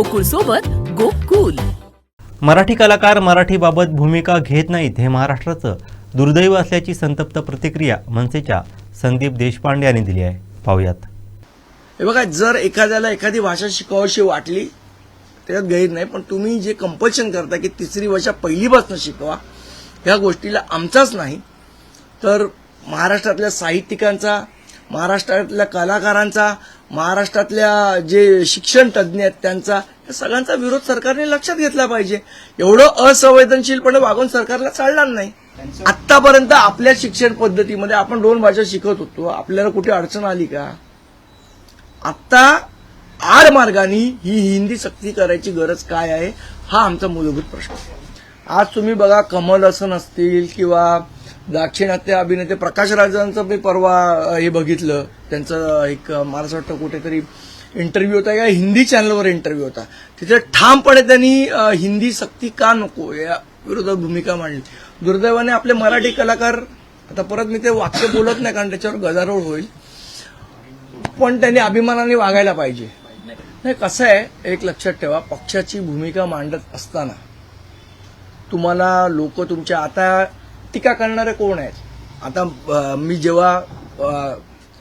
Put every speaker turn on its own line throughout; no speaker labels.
गोकुळ सोबत गोकुल.
मराठी कलाकार मराठीबाबत भूमिका घेत नाहीत हे महाराष्ट्राचं दुर्दैव असल्याची संतप्त प्रतिक्रिया मनसेच्या संदीप देशपांडे यांनी दिली आहे. पाहुयात.
हे बघा जर एखाद्याला एखादी भाषा शिकावीशी वाटली त्याच्यात गैर नाही पण तुम्ही जे कंपल्शन करता की तिसरी भाषा पहिलीपासून शिकवा ह्या गोष्टीला आमचाच नाही. तर महाराष्ट्रातल्या साहित्यिकांचा महाराष्ट्रातल्या कलाकारांचा महाराष्ट्रातल्या जे शिक्षण तज्ज्ञ आहेत त्यांचा या सगळ्यांचा विरोध सरकारने लक्षात घेतला पाहिजे. एवढं असंवेदनशीलपणे वागून सरकारला चालणार नाही. आतापर्यंत आपल्या शिक्षण पद्धतीमध्ये आपण दोन भाषा शिकत होतो. आपल्याला कुठे अडचण आली का? आत्ता आड मार्गाने ही हिंदी सक्ती करायची गरज काय आहे हा आमचा मूलभूत प्रश्न. आहे. आज तुम्ही बघा कमल हसन असतील किंवा दाक्षिणात्य अभिनेते प्रकाश राजांचं मी परवा हे बघितलं. त्यांचं एक मला असं वाटतं कुठेतरी इंटरव्ह्यू होता. या हिंदी चॅनलवर इंटरव्ह्यू होता. तिथे ठामपणे त्यांनी हिंदी सक्ती का नको या विरोधात भूमिका मांडली. दुर्दैवाने आपले मराठी कलाकार आता परत मी ते वाक्य बोलत नाही कारण त्याच्यावर गदारोळ होईल पण त्यांनी अभिमानाने वागायला पाहिजे. नाही कसं आहे एक लक्षात ठेवा पक्षाची भूमिका मांडत असताना तुम्हाला लोक तुमच्या आता टीका करणारे कोण आहेत? आता मी जेव्हा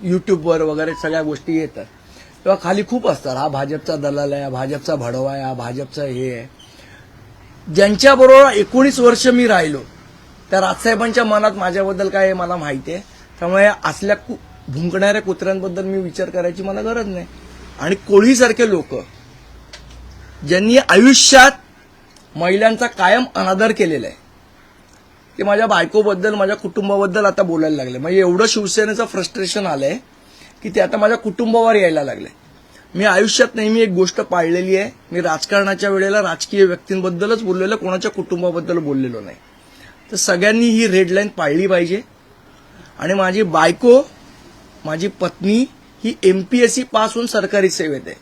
युट्यूबवर वगैरे सगळ्या गोष्टी येतात तेव्हा खाली खूप असतात हा भाजपचा दलाल आहे हा भाजपचा भडवा आहे हा भाजपचा हे आहे. ज्यांच्याबरोबर एकोणीस वर्ष मी राहिलो त्या राजसाहेबांच्या मनात माझ्याबद्दल काय आहे मला माहिती आहे. त्यामुळे असल्या कु भुंकणाऱ्या कुत्र्यांबद्दल मी विचार करायची मला गरज नाही. आणि कोळीसारखे लोक ज्यांनी आयुष्यात महिलांचा कायम अनादर केलेला आहे ते माझ्या बायकोबद्दल माझ्या कुटुंबाबद्दल आता बोलायला लागले. म्हणजे एवढं शिवसेनेचं फ्रस्ट्रेशन आलंय की ते आता माझ्या कुटुंबावर यायला लागले. मी आयुष्यात नेहमी एक गोष्ट पाळलेली आहे. मी राजकारणाच्या वेळेला राजकीय व्यक्तींबद्दलच बोललेलं कोणाच्या कुटुंबाबद्दल बोललेलो नाही. तर सगळ्यांनी ही रेड लाईन पाळली पाहिजे. आणि माझी बायको माझी पत्नी ही एमपीएससी पास होऊन सरकारी सेवेत आहे.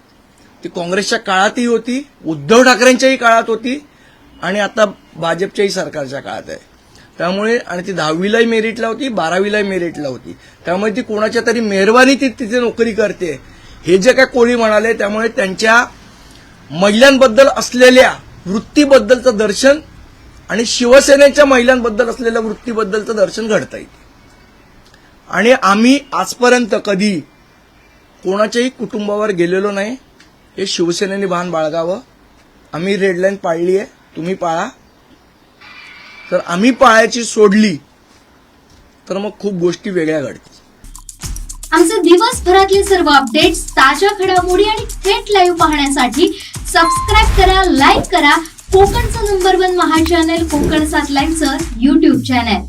ती काँग्रेसच्या काळातही होती उद्धव ठाकरेंच्याही काळात होती आणि आता भाजपच्याही सरकारच्या काळात आहे. त्यामुळे आणि ती दहावीलाही मेरिटला होती बारावीलाही मेरिटला होती त्यामुळे ती कोणाच्या तरी मेहरबानी ती तिथे नोकरी करते. हे जे काय कोणी म्हणाले त्यामुळे त्यांच्या महिलांबद्दल असलेल्या वृत्तीबद्दलचं दर्शन आणि शिवसेनेच्या महिलांबद्दल असलेल्या वृत्तीबद्दलचं दर्शन घडता येईल आणि आम्ही आजपर्यंत कधी कोणाच्याही कुटुंबावर गेलेलो नाही. हे शिवसेनेने भान बाळगावं. आम्ही रेडलाईन पाळली आहे तुम्ही पाळा. तर आम्ही पाळायची सोडली तर मग खूप गोष्टी वेगळ्या घडतील.
आमचे दिवसभरातले सर्व अपडेट्स ताज्या घडामोडी आणि थेट लाईव्ह पाहण्यासाठी सबस्क्राईब करा लाईक करा. कोकणचं number one Maha channel Konkan सात लाईव्हचं युट्यूब चॅनल